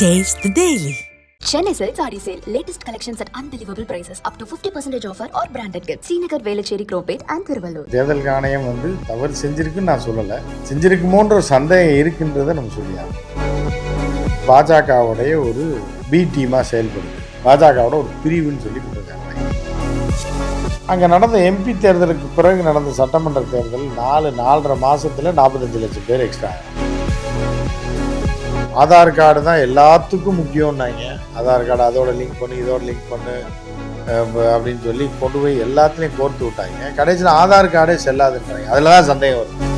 Taste the Daily. Chennai Silks Saree Sale. Latest collections at unbelievable prices. Up to 50% offer or branded gifts. Srinagar, Velachery, Cropate and Thiruvallur. தேர்தல் ஆணையம் வந்து தவறு செஞ்சிருக்குன்னு நான் சொல்லலை செஞ்சிருக்குமோன்ற ஒரு சந்தேகம் இருக்குன்றதை நம்ம சொல்லியாகும் பாஜகவுடைய ஒரு பி டீமாக செயல்படுது பாஜகவோட ஒரு பிரிவுன்னு சொல்லி கொடுத்துருக்காங்க அங்கே நடந்த எம்பி தேர்தலுக்கு பிறகு நடந்த சட்டமன்ற தேர்தல் நாலு நாலரை மாசத்துல நாற்பத்தஞ்சு லட்சம் பேர் எக்ஸ்ட்ரா ஆதார் கார்டு தான் எல்லாத்துக்கும் முக்கியம்னாங்க. ஆதார் கார்டு அதோட லிங்க் பண்ணு இதோட லிங்க் பண்ணு அப்படின்னு சொல்லி கொண்டு போய் எல்லாத்துலேயும் கோர்த்து விட்டாங்க. கடைசியில் ஆதார் கார்டே செல்லாதுன்றாங்க. அதில் தான் சந்தேகம் வரும்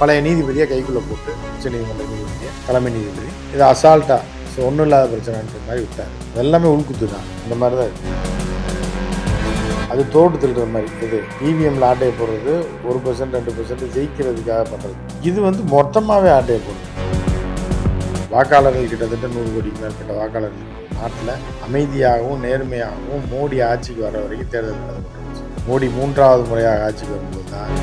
பழைய நீதிபதியை கைக்குள்ளே போட்டு உச்ச நீதிமன்ற நீதிபதியை தலைமை நீதிபதி இது அசால்ட்டாக ஸோ ஒன்றும் இல்லாத பிரச்சனைன்ற மாதிரி விட்டார். எல்லாமே உள்குத்து தான் இந்த மாதிரி தான் இருக்கு. அது தோட்டு திருடுற மாதிரி. இது இவிஎம்ல ஆட்டையை போடுறது ஒரு பர்சன்ட் ரெண்டு பர்சன்ட் ஜெயிக்கிறதுக்காக பண்ணுறது இது வந்து மொத்தமாகவே ஆட்டையை போடுறது வாக்காளர்கள் கிட்டத்தட்ட நூறு கோடிக்கு மேற்பட்ட வாக்காளர்கள் நாட்டில் அமைதியாகவும் நேர்மையாகவும் மோடி ஆட்சிக்கு வர வரைக்கும் தேர்தல் மோடி மூன்றாவது முறையாக ஆட்சிக்கு வரும்போது தான்.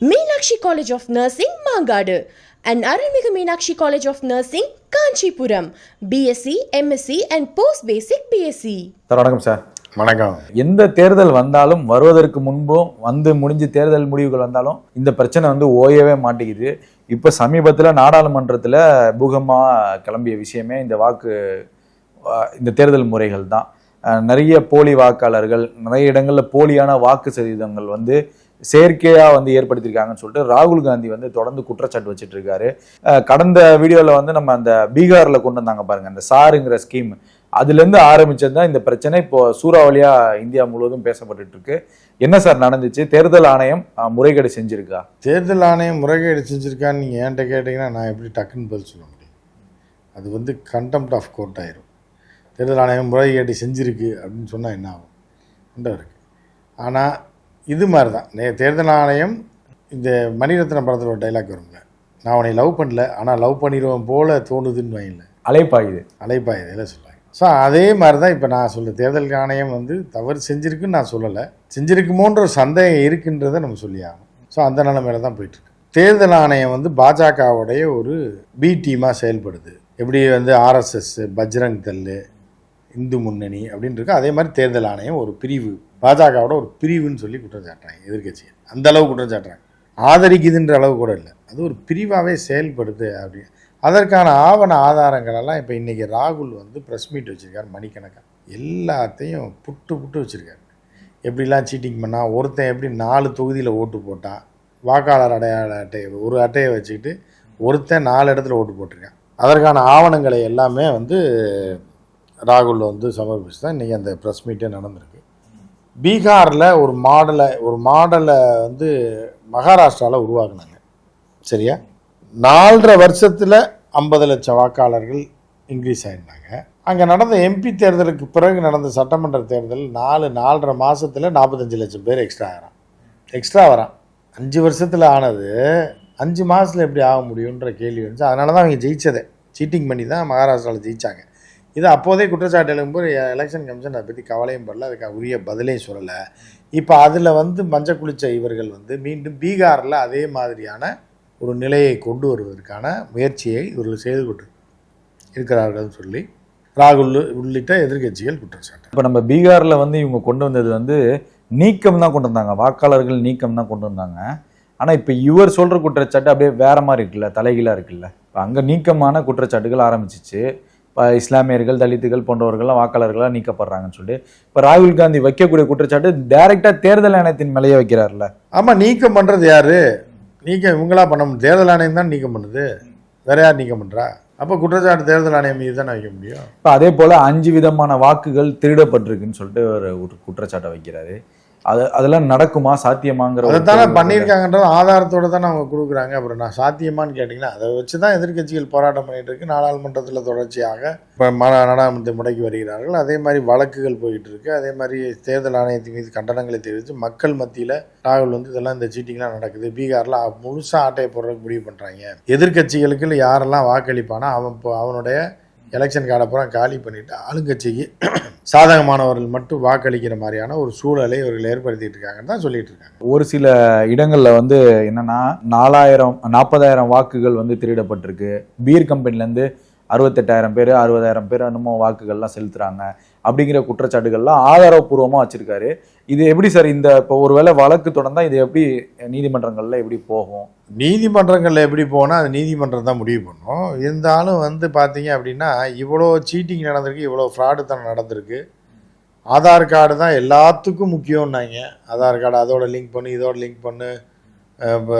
Meenakshi College of Nursing, Mangadu, and Arulmigu Meenakshi College of Nursing, Kanchipuram, BSc, MSc, and Post Basic BSc. Sir வணக்கம் சார். வணக்கம். எந்த தேர்தல் வந்தாலும் வருவதற்கு முன்பும் வந்து முடிஞ்சு தேர்தல் முடிவுகள் வந்தாலும் இந்த பிரச்சனை வந்து ஓயவே மாட்டேங்குது. இப்போ சமீபத்தில் நாடாளுமன்றத்தில் பூகமா கிளம்பிய விஷயமே இந்த வாக்கு இந்த தேர்தல் முறைகள் தான். நிறைய போலி வாக்காளர்கள் நிறைய இடங்களில் போலியான வாக்கு சதவீதங்கள் வந்து செயற்கையாக வந்து ஏற்படுத்தியிருக்காங்கன்னு சொல்லிட்டு ராகுல் காந்தி வந்து தொடர்ந்து குற்றச்சாட்டு வச்சுட்டு இருக்காரு. கடந்த வீடியோவில் வந்து நம்ம அந்த பீகாரில் கொண்டு வந்தாங்க பாருங்க அந்த சாருங்கிற ஸ்கீம் அதுலேருந்து ஆரம்பிச்சது தான் இந்த பிரச்சனை. இப்போ சூறாவளியா இந்தியா முழுவதும் பேசப்பட்டுட்டு இருக்கு என்ன சார் நடந்துச்சு? தேர்தல் ஆணையம் முறைகேடு செஞ்சிருக்கா? தேர்தல் ஆணையம் முறைகேடு செஞ்சுருக்கான்னு நீங்கள் என்கிட்ட கேட்டிங்கன்னா நான் எப்படி டக்குன்னு பதில் சொல்ல முடியும்? அது வந்து கண்டெம்ட் ஆஃப் கோர்ட் ஆயிரும். தேர்தல் ஆணையம் முறைகேடு செஞ்சுருக்கு அப்படின்னு சொன்னால் என்ன ஆகும்? உண்டா இருக்கு. ஆனால் இது மாதிரி தான் நே தேர்தல் ஆணையம் இந்த மணிரத்னம் படத்தில் ஒரு டைலாக் வருங்க நான் அவனை லவ் பண்ணல ஆனால் லவ் பண்ணிடுவேன் போல தோணுதுன்னு வைங்கள அலைப்பாயுது அலைப்பா இதில் சொல்லுவாங்க ஸோ அதே மாதிரி தான் இப்போ நான் சொல்ல தேர்தல் ஆணையம் வந்து தவறு செஞ்சிருக்குன்னு நான் சொல்லலை. செஞ்சுருக்குமோன்ற ஒரு சந்தேகம் இருக்குன்றதை நம்ம சொல்லி ஆகணும் ஸோ அந்த நிலைமையில தான் போயிட்டுருக்கு. தேர்தல் ஆணையம் வந்து பாஜகவுடைய ஒரு பி டீமாக செயல்படுது. எப்படி வந்து ஆர்எஸ்எஸ் பஜ்ரங் தள் இந்து முன்னணி அப்படின்னு இருக்கு. அதே மாதிரி தேர்தல் ஆணையம் ஒரு பிரிவு பாஜகவோட ஒரு பிரிவுன்னு சொல்லி குற்றம் சாட்டுறாங்க எதிர்கட்சியை அந்த அளவு குற்றம் சாட்டுறாங்க ஆதரிக்குதுன்ற அளவு கூட இல்லை. அது ஒரு பிரிவாகவே செயல்படுது அப்படின்னு. அதற்கான ஆவண ஆதாரங்களெல்லாம் இப்போ இன்றைக்கி ராகுல் வந்து ப்ரெஸ் மீட் வச்சுருக்காரு மணிக்கணக்காக எல்லாத்தையும் புட்டு புட்டு வச்சுருக்காரு. எப்படிலாம் சீட்டிங் பண்ணால் ஒருத்தன் எப்படி நாலு தொகுதியில் ஓட்டு போட்டான் வாக்காளர் அடையாள அட்டையை ஒரு அட்டையை வச்சுக்கிட்டு ஒருத்தன் நாலு இடத்துல ஓட்டு போட்டிருக்கான். அதற்கான ஆவணங்களை எல்லாமே வந்து ராகுல் வந்து சமர்ப்பிச்சு தான் இன்றைக்கி அந்த ப்ரெஸ் மீட்டே நடந்திருக்கு. பீகாரில் ஒரு மாடலை ஒரு மாடலை வந்து மகாராஷ்டிராவில் உருவாக்குனாங்க. சரியா? நாலரை வருஷத்தில் ஐம்பது லட்சம் வாக்காளர்கள் இன்க்ரீஸ் ஆயிருந்தாங்க அங்கே நடந்த எம்பி தேர்தலுக்கு பிறகு நடந்த சட்டமன்ற தேர்தல் நாலு நாலரை மாதத்தில் நாற்பத்தஞ்சு லட்சம் பேர் எக்ஸ்ட்ரா ஆகிறான் எக்ஸ்ட்ரா வரான். அஞ்சு வருஷத்தில் ஆனது அஞ்சு மாதத்தில் எப்படி ஆக முடியுன்ற கேள்வி வந்துச்சு. அதனால தான் அவங்க ஜெயித்ததே சீட்டிங் பண்ணி தான் மகாராஷ்டிராவில் ஜெயித்தாங்க இது அப்போதே குற்றச்சாட்டு எழும்போது எலெக்ஷன் கமிஷன் அதை பற்றி கவலையும் படல. அதுக்காக உரிய பதிலையும் சொல்லலை. இப்போ அதில் வந்து மஞ்சள் குளிச்ச இவர்கள் வந்து மீண்டும் பீகாரில் அதே மாதிரியான ஒரு நிலையை கொண்டு வருவதற்கான முயற்சியை இவர்கள் செய்து கொண்டு இருக்கிறார்கள் சொல்லி ராகுல் உள்ளிட்ட எதிர்க்கட்சிகள் குற்றம் சாட்டு இப்போ நம்ம பீகார்ல வந்து இவங்க கொண்டு வந்தது வந்து நீக்கம் தான் கொண்டு வந்தாங்க. வாக்காளர்கள் நீக்கம் தான் கொண்டு வந்தாங்க. ஆனா இப்போ இவர் சொல்ற குற்றச்சாட்டு அப்படியே வேற மாதிரி இருக்குல்ல தலைகீழா இருக்குல்ல. இப்ப அங்க நீக்கமான குற்றச்சாட்டுகள் ஆரம்பிச்சிச்சு. இப்போ இஸ்லாமியர்கள் தலித்துகள் போன்றவர்கள்லாம் வாக்காளர்களாக நீக்கப்படுறாங்கன்னு சொல்லிட்டு இப்போ ராகுல் காந்தி வைக்கக்கூடிய குற்றச்சாட்டு டைரக்டா தேர்தல் ஆணையத்தின் மேலேயே வைக்கிறார்ல. ஆமாம் நீக்கம் பண்ணுறது யார்? நீக்கம் இவங்களா பண்ண முடியும். தேர்தல் ஆணையம் தான் நீக்கம் பண்ணுது. வேற யார் நீக்கம் பண்ணுறா அப்போ குற்றச்சாட்டு தேர்தல் ஆணையம் மீது தான் வைக்க முடியும்? இப்போ அதே போல அஞ்சு விதமான வாக்குகள் திருடப்பட்டிருக்குன்னு சொல்லிட்டு ஒரு குற்றச்சாட்டை வைக்கிறாரு. அது அதெல்லாம் நடக்குமா சாத்தியமாங்கிற அதைத்தானே. பண்ணியிருக்காங்கன்றது ஆதாரத்தோட தானே அவங்க கொடுக்குறாங்க. அப்புறம் நான் சாத்தியமான்னு கேட்டிங்கன்னா அதை வச்சு தான் எதிர்க்கட்சிகள் போராட்டம் பண்ணிட்டு இருக்கு. நாடாளுமன்றத்தில் தொடர்ச்சியாக இப்போ ம நாடாளுமன்றத்தை முடக்கி வருகிறார்கள். அதே மாதிரி வழக்குகள் போயிட்டு இருக்கு. அதே மாதிரி தேர்தல் ஆணையத்தின் மீது கண்டனங்களை தெரிவித்து மக்கள் மத்தியில் ராகுல் வந்து இதெல்லாம் இந்த சீட்டிங்லாம் நடக்குது. பீகாரில் முழுசாக ஆட்டையை போடுறதுக்கு முடிவு பண்ணுறாங்க எதிர்க்கட்சிகளுக்கு யாரெல்லாம் வாக்களிப்பானோ அவன் இப்போ அவனுடைய எலெக்ஷன் கார்டை பூரா காலி பண்ணிவிட்டு ஆளுங்கட்சிக்கு சாதகமானவர்கள் மட்டும் வாக்களிக்கிற மாதிரியான ஒரு சூழலை இவர்கள் ஏற்படுத்திட்டு இருக்காங்கன்னு தான் சொல்லிட்டு இருக்காங்க. ஒரு சில இடங்கள்ல வந்து என்னன்னா நாலாயிரம் நாற்பதாயிரம் வாக்குகள் வந்து திருடப்பட்டிருக்கு. பீர் கம்பெனிலேருந்து அறுபத்தெட்டாயிரம் பேர் அறுபதாயிரம் பேர் என்னமோ வாக்குகள்லாம் செலுத்துறாங்க. அப்படிங்கிற குற்றச்சாட்டுகள்லாம் ஆதாரப்பூர்வமாக வச்சுருக்காரு. இது எப்படி சார் இந்த இப்போ ஒருவேளை வழக்கு தொடர்ந்தால் இது எப்படி நீதிமன்றங்களில் எப்படி போகும்? நீதிமன்றங்களில் எப்படி போனால் அது நீதிமன்றம் தான் முடிவு பண்ணும். இருந்தாலும் வந்து பார்த்தீங்க அப்படின்னா இவ்வளோ சீட்டிங் நடந்திருக்கு இவ்வளோ ஃப்ராடுத்தனம் நடந்திருக்கு. ஆதார் கார்டு தான் எல்லாத்துக்கும் முக்கியம்னாங்க. ஆதார் கார்டு அதோட லிங்க் பண்ணு இதோட லிங்க் பண்ணு.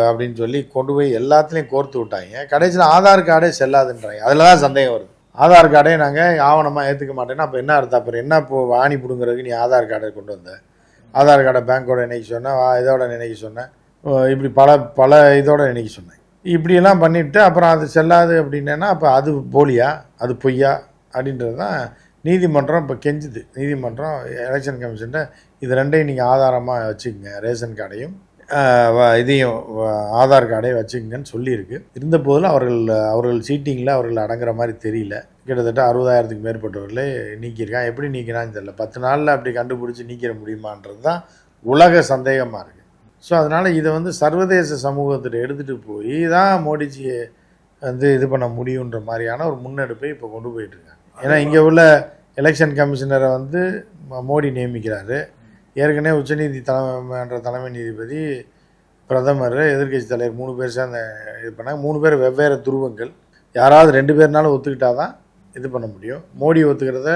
அப்படின்னு சொல்லி கொண்டு போய் எல்லாத்துலேயும் கோர்த்து விட்டாங்க. கடைசியில் ஆதார் கார்டே செல்லாதுன்றாங்க. அதில் தான் சந்தேகம் வருது. ஆதார் கார்டே நாங்கள் ஆவணமாக ஏற்றுக்க மாட்டேன்னா அப்போ என்ன அர்த்தம்? அப்புறம் என்ன இப்போ வாணி பிடுங்குறதுக்கு நீ ஆதார் கார்டை கொண்டு வந்த? ஆதார் கார்டை பேங்க்கோட நினைக்க சொன்னேன் வா இதோட நினைக்க சொன்னேன் இப்படி பல பல இதோட இணைக்க சொன்னேன் இப்படியெல்லாம் பண்ணிவிட்டு அப்புறம் அது செல்லாது அப்படின்னா அப்போ அது போலியா? அது பொய்யா? அப்படின்றது தான் நீதிமன்றம் இப்போ கெஞ்சுது. நீதிமன்றம் எலெக்ஷன் கமிஷன்ட்ட இது ரெண்டையும் நீங்கள் ஆதாரமாக வச்சுக்கோங்க ரேஷன் கார்டையும். இதையும் ஆதார் கார்டையும் வச்சுக்கங்கன்னு சொல்லியிருக்கு. இருந்த போதிலும் அவர்கள் அவர்கள் சீட்டிங்கில் அவர்கள் அடங்குற மாதிரி தெரியல. கிட்டத்தட்ட அறுபதாயிரத்துக்கு மேற்பட்டவர்களே நீக்கியிருக்கான் எப்படி நீக்கிறான்னு தெரியல. பத்து நாளில் அப்படி கண்டுபிடிச்சி நீக்கிற முடியுமான்றது தான் உலக சந்தேகமாக இருக்குது ஸோ அதனால் இதை வந்து சர்வதேச சமூகத்தில் எடுத்துகிட்டு போய் தான் மோடிஜியை வந்து இது பண்ண முடியுன்ற மாதிரியான ஒரு முன்னெடுப்பை இப்போ கொண்டு போயிட்டுருக்காங்க ஏன்னா இங்கே உள்ள எலெக்ஷன் கமிஷனரை வந்து ம- மோடி நியமிக்கிறாரு. ஏற்கனவே உச்சநீதி தலைமன்ற தலைமை நீதிபதி பிரதமர் எதிர்க்கட்சி தலைவர் மூணு பேர் சேர்ந்த இது பண்ணாங்க. மூணு பேர் வெவ்வேறு துருவங்கள். யாராவது ரெண்டு பேர்னாலும் ஒத்துக்கிட்டால் தான் இது பண்ண முடியும். மோடி ஒத்துக்கிறத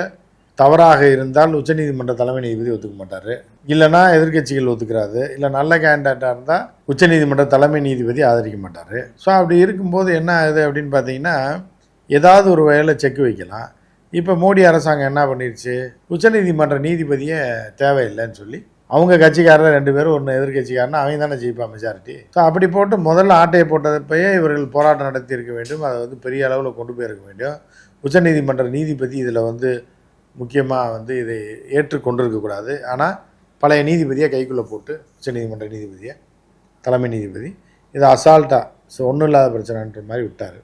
தவறாக இருந்தால் உச்சநீதிமன்ற தலைமை நீதிபதி ஒத்துக்க மாட்டார். இல்லைன்னா எதிர்க்கட்சிகள் ஒத்துக்கிறாரு இல்லை நல்ல கேண்டிடேட்டாக இருந்தால் உச்சநீதிமன்ற தலைமை நீதிபதி ஆதரிக்க மாட்டார். ஸோ அப்படி இருக்கும்போது என்ன ஆகுது அப்படின்னு பார்த்தீங்கன்னா ஏதாவது ஒரு வகையில் செக் வைக்கலாம். இப்போ மோடி அரசாங்கம் என்ன பண்ணிருச்சு? உச்சநீதிமன்ற நீதிபதியே தேவையில்லைன்னு சொல்லி அவங்க கட்சிக்காரர் ரெண்டு பேரும் ஒன்று எதிர்கட்சிக்காரனா அவங்க தானே ஜெயிப்பான் மெஜாரிட்டி ஸோ அப்படி போட்டு முதல்ல ஆட்டையை போட்டதப்பையே இவர்கள் போராட்டம் நடத்தி இருக்க வேண்டும். அதை வந்து பெரிய அளவில் கொண்டு போயிருக்க வேண்டும். உச்சநீதிமன்ற நீதிபதி இதில் வந்து முக்கியமாக வந்து இதை ஏற்றுக்கொண்டிருக்கக்கூடாது ஆனால் பழைய நீதிபதியை கைக்குள்ளே போட்டு உச்சநீதிமன்ற நீதிபதியை தலைமை நீதிபதி இதை அசால்ட்டாக ஸோ ஒன்றும் இல்லாத பிரச்சனைன்ற மாதிரி விட்டார்.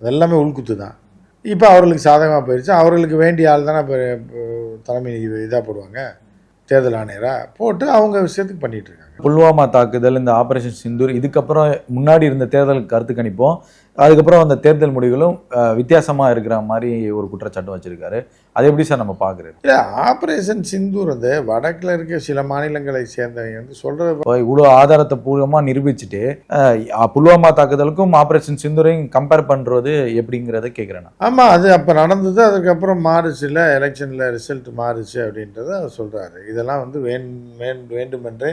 அது எல்லாமே உள்குத்து தான். இப்போ அவர்களுக்கு சாதகமாக போயிடுச்சு அவர்களுக்கு வேண்டிய ஆள் தானே இப்போ தலைமை இதாக போடுவாங்க. தேர்தல் ஆணையராக போட்டு அவங்க விஷயத்துக்கு பண்ணிகிட்ருக்காங்க புல்வாமா தாக்குதல் இந்த ஆபரேஷன் சிந்தூர் இதுக்கப்புறம் முன்னாடி இருந்த தேர்தல் கருத்து கணிப்போம். அதுக்கப்புறம் அந்த தேர்தல் முடிவுகளும் அஹ், வித்தியாசமா இருக்கிற மாதிரி ஒரு குற்றச்சாட்டும் வச்சிருக்காரு. அது எப்படி சார் நம்ம பாக்குறது? இல்லை ஆப்ரேஷன் சிந்தூர் வந்து வடக்கில் இருக்க சில மாநிலங்களை சேர்ந்தவங்க வந்து சொல்கிறது இவ்வளோ ஆதாரத்தை பூர்வமாக நிரூபிச்சுட்டு புல்வாமா தாக்குதலுக்கும் ஆபரேஷன் சிந்தூரையும் கம்பேர் பண்றது எப்படிங்கிறத கேட்குறேன் ஆமாம் அது அப்போ நடந்தது அதுக்கப்புறம் மாறுச்சுல எலெக்ஷனில் ரிசல்ட் மாறுச்சு அப்படின்றத அவர் சொல்கிறாரு இதெல்லாம் வந்து வேண் வேண் வேண்டுமென்றே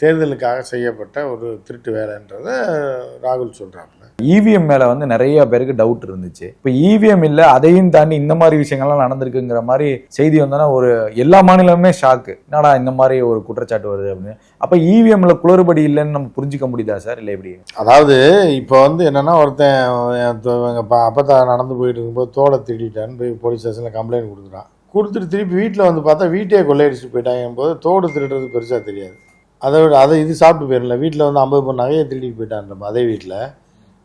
தேர்தலுக்காக செய்யப்பட்ட ஒரு திருட்டு வேலைன்றத ராகுல் சொல்கிறாப்புல இவிஎம் மேல வந்து நிறைய பேருக்கு டவுட் இருந்துச்சு. இப்போ இவிஎம் இல்ல அதையும் தாண்டி இந்த மாதிரி விஷயங்கள்லாம் நடந்திருக்குங்கிற மாதிரி செய்தி வந்தோன்னா ஒரு எல்லா மாநிலமுமே ஷாக்கு என்னடா இந்த மாதிரி ஒரு குற்றச்சாட்டு வருது அப்படின்னு. அப்ப இவிஎம்ல குளறுபடி இல்லைன்னு நம்ம புரிஞ்சுக்க முடியுதா சார்? இல்லை எப்படி? அதாவது இப்போ வந்து என்னன்னா ஒருத்தன் அப்பத்தா நடந்து போயிட்டு இருக்கும்போது தோலை திருடிட்டான்னு போய் போலீஸ் ஸ்டேஷனில் கம்ப்ளைண்ட் கொடுக்குறான். கொடுத்துட்டு திருப்பி வீட்டில் வந்து பார்த்தா வீட்டையே கொள்ளையடிச்சிட்டு போயிட்டாங்க போது தோடு திருடுறது பெருசாக தெரியாது. அதை விட அதை இது சாப்பிட்டு போயிடல. வீட்டில் வந்து ஐம்பது பொண்ணு நகையை திருடிட்டு போயிட்டான் அதே வீட்டில்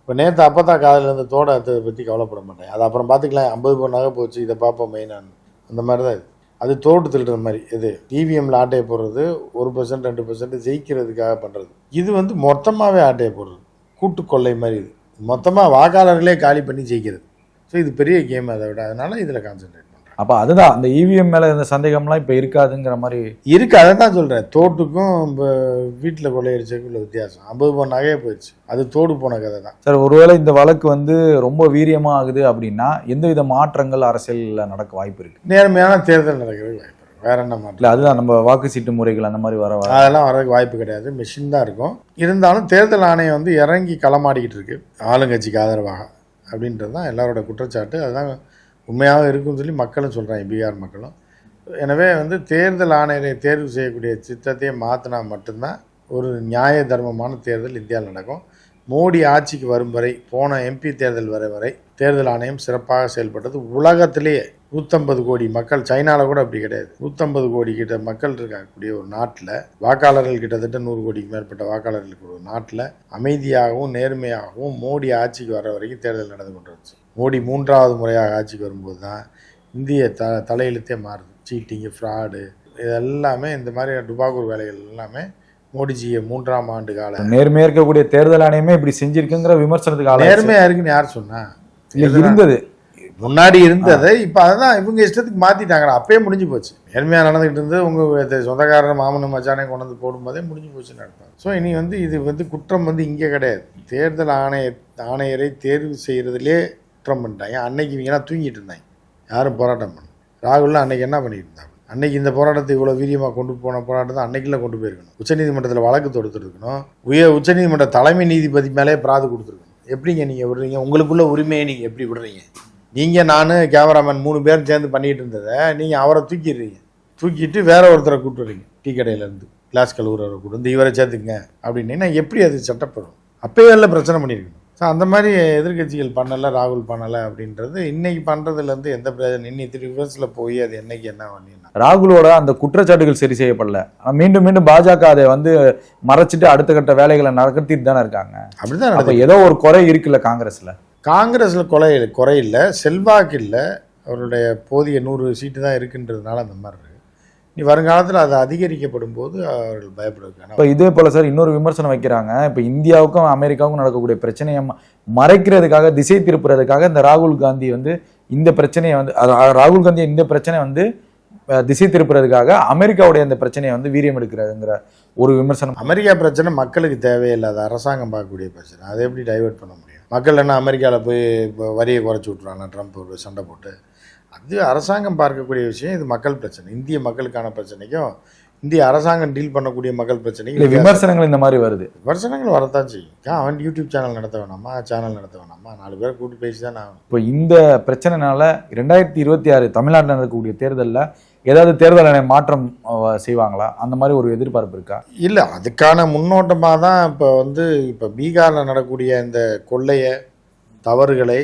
இப்போ நேற்று அப்பத்தா காதில் இருந்த தோட அதை பற்றி கவலைப்பட மாட்டேன். அது அப்புறம் பார்த்துக்கலாம் ஐம்பது பொண்ணு நகை போச்சு இதை பார்ப்போம் மெயினான அந்த மாதிரி தான் இது. அது தோட்டு திருடுற மாதிரி இது. டிவிஎம்ல ஆட்டையை போடுறது ஒரு பர்சன்ட் ரெண்டு பர்சன்ட் ஜெயிக்கிறதுக்காக பண்ணுறது இது வந்து மொத்தமாகவே ஆட்டையை போடுறது. கூட்டு கொள்ளை மாதிரி இது. மொத்தமாக வாக்காளர்களே காலி பண்ணி ஜெயிக்கிறது. ஸோ இது பெரிய கேம் அதை விட. அதனால இதில் கான்சென்ட்ரேட் அப்ப அதுதான் அந்த இவிஎம் மேல இருந்த சந்தேகம்லாம் இப்ப இருக்காதுங்கிற மாதிரி இருக்கு அதை தான் சொல்கிறேன் தோட்டுக்கும் இப்போ வீட்டில் கொள்ளையடிச்சதுக்கும் உள்ள வித்தியாசம். ஐம்பது பவுன் நகையே போயிடுச்சு. அது தோடு போன கதை தான் சார் ஒருவேளை இந்த வழக்கு வந்து ரொம்ப வீரியமா ஆகுது அப்படின்னா எந்தவித மாற்றங்கள் அரசியல்ல நடக்க வாய்ப்பு இருக்கு? நேர்மையான தேர்தல் நடக்கிறதுக்கு வாய்ப்பு வேற என்ன இல்ல அதுதான் நம்ம வாக்கு சீட்டு முறைகள் அந்த மாதிரி வர அதெல்லாம் வர்றதுக்கு வாய்ப்பு கிடையாது. மிஷின் தான் இருக்கும். இருந்தாலும் தேர்தல் ஆணையம் வந்து இறங்கி களமாடிக்கிட்டு இருக்கு. ஆளுங்கட்சிக்கு ஆதரவாக. அப்படின்றது தான் எல்லாரோட குற்றச்சாட்டு. அதுதான் உண்மையாக இருக்கும்னு சொல்லி மக்களும் சொல்கிறாங்க பீகார் மக்களும். எனவே வந்து தேர்தல் ஆணையரை தேர்வு செய்யக்கூடிய சித்தத்தையே மாற்றினா மட்டும்தான் ஒரு நியாய தர்மமான தேர்தல் இந்தியாவில் நடக்கும். மோடி ஆட்சிக்கு வரும் வரை போன எம்பி தேர்தல் வரை வரை தேர்தல் ஆணையம் சிறப்பாக செயல்பட்டது. உலகத்திலேயே நூற்றம்பது கோடி மக்கள் சைனாவில் கூட அப்படி கிடையாது. நூற்றம்பது கோடி கிட்ட மக்கள் இருக்கக்கூடிய ஒரு நாட்டில் வாக்காளர்கள் கிட்டத்தட்ட நூறு கோடிக்கு மேற்பட்ட வாக்காளர்கள் ஒரு நாட்டில் அமைதியாகவும் நேர்மையாகவும் மோடி ஆட்சிக்கு வர வரைக்கும் தேர்தல் நடந்து கொண்டிருந்துச்சு மோடி மூன்றாவது முறையாக ஆட்சிக்கு வரும்போது தான் இந்திய த தலையெழுத்தே மாறுது. சீட்டிங்கு ஃப்ராடு இது எல்லாமே இந்த மாதிரி டுபாகூர் வேலைகள் எல்லாமே மோடிஜியை மூன்றாம் ஆண்டு கால. நேர்மையா இருக்கக்கூடிய தேர்தல் ஆணையமே இப்படி செஞ்சிருக்குங்கிற விமர்சனத்துக்கு. நேர்மையா இருக்குன்னு யார் சொன்னா? இல்ல, இருந்தது. முன்னாடி இருந்ததை இப்போ அதான் இவங்க இஷ்டத்துக்கு மாத்திட்டாங்கடா அப்பயே முடிஞ்சு போச்சு. நேர்மையா நடந்துகிட்டு இருந்து உங்க சொந்தக்காரர் மாமனும் மச்சானே கொண்டு வந்து போடும்போதே முடிஞ்சு போச்சுன்னு அர்த்தம் ஸோ இனி வந்து இது வந்து குற்றம் வந்து இங்கே கிடையாது. தேர்தல் ஆணைய ஆணையரை தேர்வு செய்யறதுலே குற்றம் பண்ணிட்டாங்க. அன்னைக்கு இவங்கெல்லாம் தூங்கிட்டு இருந்தாங்க. யாரும் போராட்டம் பண்ணல. ராகுல்லாம் அன்னைக்கு என்ன பண்ணிட்டு இருந்தாங்க? அன்னைக்கு இந்த போராட்டத்தை இவ்வளோ வீரியமாக கொண்டு போன போராட்டத்தை அன்னைக்குள்ள கொண்டு போயிருக்கணும். உச்சநீதிமன்றத்தில் வழக்கு தொடுத்துருக்கணும். உயர் உச்சநீதிமன்ற தலைமை நீதிபதி மேலே பிராது கொடுத்துருக்கணும். எப்படிங்க நீங்கள் விடுறீங்க? உங்களுக்குள்ள உரிமையை நீங்கள் எப்படி விடுறீங்க? நீங்கள் நான் கேமராமேன் மூணு பேரும் சேர்ந்து பண்ணிட்டு இருந்ததை நீங்கள் அவரை தூக்கிடுறீங்க. தூக்கிட்டு வேற ஒருத்தரை கூப்பிட்டு வரீங்க. டீ கடையிலேருந்து கிளாஸ் கழுவுறவரை கூட்டு வந்து இவரை சேர்த்துங்க அப்படின்னா. எப்படி அது சட்டப்படும்? அப்பயே எல்லாம் பிரச்சனை பண்ணியிருக்கணும் ஸோ அந்த மாதிரி எதிர்க்கட்சிகள் பண்ணலை ராகுல் பண்ணலை அப்படின்றது இன்றைக்கி பண்ணுறதுலேருந்து எந்த பிரயோஜனம்? இன்னைக்கு ரிவர்ஸில் போய் அது என்னைக்கு என்ன பண்ணி ராகுலோட அந்த குற்றச்சாட்டுகள் சரி செய்யப்படல. ஆனா மீண்டும் மீண்டும் பாஜக அதை வந்து மறைச்சிட்டு அடுத்த கட்ட வேலைகளை நடத்திட்டு தானே இருக்காங்க. அப்படிதான் அப்ப ஏதோ ஒரு குறை இருக்குல்ல காங்கிரஸ்ல? காங்கிரஸில் கொலை குறை இல்லை. செல்வாக்கு இல்லை. அவருடைய போதிய நூறு சீட்டு தான் இருக்குன்றதுனால அந்த மாதிரி இருக்கு. நீ வருங்காலத்தில் அது அதிகரிக்கப்படும் போது அவர்கள் பயப்படுவதற்கான இப்ப இதே போல சார் இன்னொரு விமர்சனம் வைக்கிறாங்க. இப்ப இந்தியாவுக்கும் அமெரிக்காவுக்கும் நடக்கக்கூடிய பிரச்சனையை மறைக்கிறதுக்காக திசை திருப்புறதுக்காக இந்த ராகுல் காந்தி வந்து இந்த பிரச்சனையை வந்து ராகுல் காந்தி இந்த பிரச்சனை வந்து திசை திருப்புறதுக்காக அமெரிக்காவுடைய இந்த பிரச்சனையை வந்து வீரியம் எடுக்கிறதுங்கிற ஒரு விமர்சனம். அமெரிக்கா பிரச்சனை மக்களுக்கு தேவையில்லாத அரசாங்கம் பார்க்கக்கூடிய பிரச்சனை. அதை எப்படி டைவர்ட் பண்ண முடியும்? மக்கள் என்ன அமெரிக்காவில் போய் இப்போ வரியை குறைச்சி விட்ருவாங்க ட்ரம்ப் ஒரு சண்டை போட்டு? அது அரசாங்கம் பார்க்கக்கூடிய விஷயம். இது மக்கள் பிரச்சனை. இந்திய மக்களுக்கான பிரச்சனைக்கும் இந்திய அரசாங்கம் டீல் பண்ணக்கூடிய மக்கள் இல்ல பிரச்சனைக்கும் விமர்சனங்கள் இந்த மாதிரி வருது. விமர்சனங்கள் வரத்தான் செய்யும். அவன் யூடியூப் சேனல் நடத்த வேணாமா? சேனல் நடத்த வேணாமா? நாலு பேரை கூட்டி பேசி தான் ஆகணும். இப்போ இந்த பிரச்சனைனால ரெண்டாயிரத்தி இருபத்தி ஆறு தமிழ்நாட்டில் நடக்கக்கூடிய தேர்தலில் ஏதாவது தேர்தல் ஆணையம் மாற்றம் செய்வாங்களா? அந்த மாதிரி ஒரு எதிர்பார்ப்பு இருக்கா? இல்லை அதுக்கான முன்னோட்டமாக தான் இப்போ வந்து இப்போ பீகாரில் நடக்கக்கூடிய இந்த கொள்ளைய தவறுகளை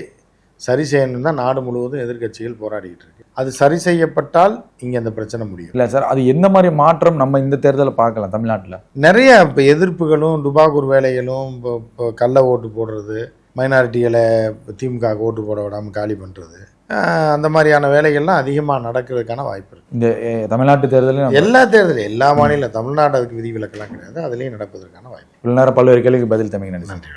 சரி செய்யணும் தான் நாடு முழுவதும் எதிர்க்கட்சிகள் போராடிக்கிட்டு இருக்கு. அது சரி செய்யப்பட்டால் இங்கே அந்த பிரச்சனை முடியும். இல்லை சார் அது எந்த மாதிரி மாற்றம் நம்ம இந்த தேர்தலை பார்க்கலாம் தமிழ்நாட்டில்? நிறைய இப்போ எதிர்ப்புகளும் டுபாகூர் வேலைகளும் இப்போ இப்போ கள்ள ஓட்டு போடுறது மைனாரிட்டிகளை திமுக ஓட்டு போட விடாமல் காலி பண்ணுறது அந்த மாதிரியான வேலைகள்லாம் அதிகமாக நடக்கிறதுக்கான வாய்ப்பு இருக்குது இந்த தமிழ்நாட்டு தேர்தலையும் எல்லா தேர்தலும் எல்லா மாநில தமிழ்நாடு அதுக்கு விதிவிலக்கெல்லாம் கிடையாது. அதுலேயும் நடப்பதற்கான வாய்ப்பு இவ்வளவு நேரம் பல்வேறு கேள்விக்கு பதில் தமிழ் நன்றி.